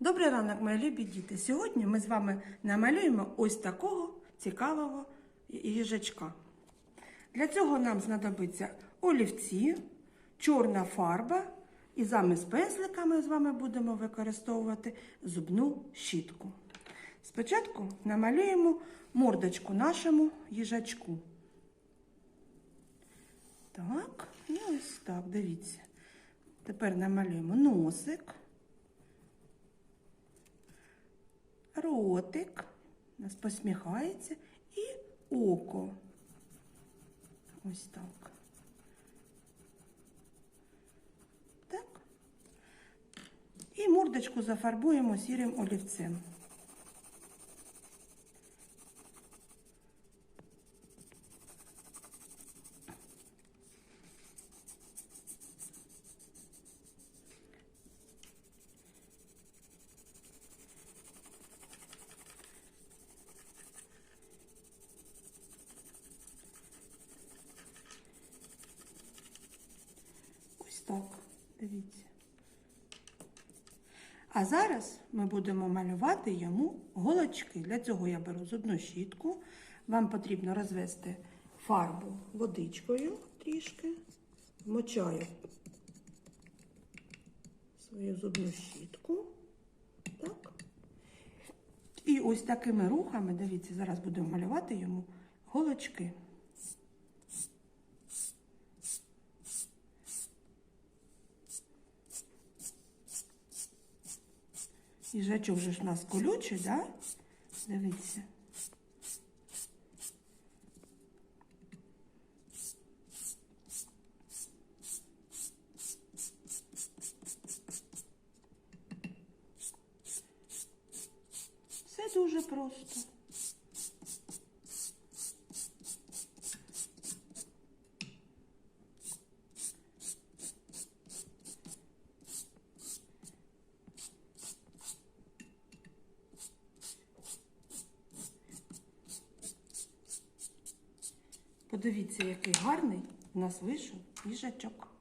Добрий ранок, мої любі діти. Сьогодні ми з вами намалюємо ось такого цікавого їжачка. Для цього нам знадобиться олівці, чорна фарба і замість пензлика ми з вами будемо використовувати зубну щітку. Спочатку намалюємо мордочку нашому їжачку. Так, і ось так, дивіться. Тепер намалюємо носик. Ротик, нас посміхається і око. Ось так. Так. І мордочку зафарбуємо сірим олівцем. Ось дивіться. А зараз ми будемо малювати йому голочки. Для цього я беру зубну щітку. Вам потрібно розвести фарбу водичкою трішки, вмочаю свою зубну щітку. Так. І ось такими рухами, дивіться, зараз будемо малювати йому голочки. Їжачок же ж у нас колючий, да? Дивіться. Все дуже просто. Подивіться, який гарний у нас вийшов їжачок.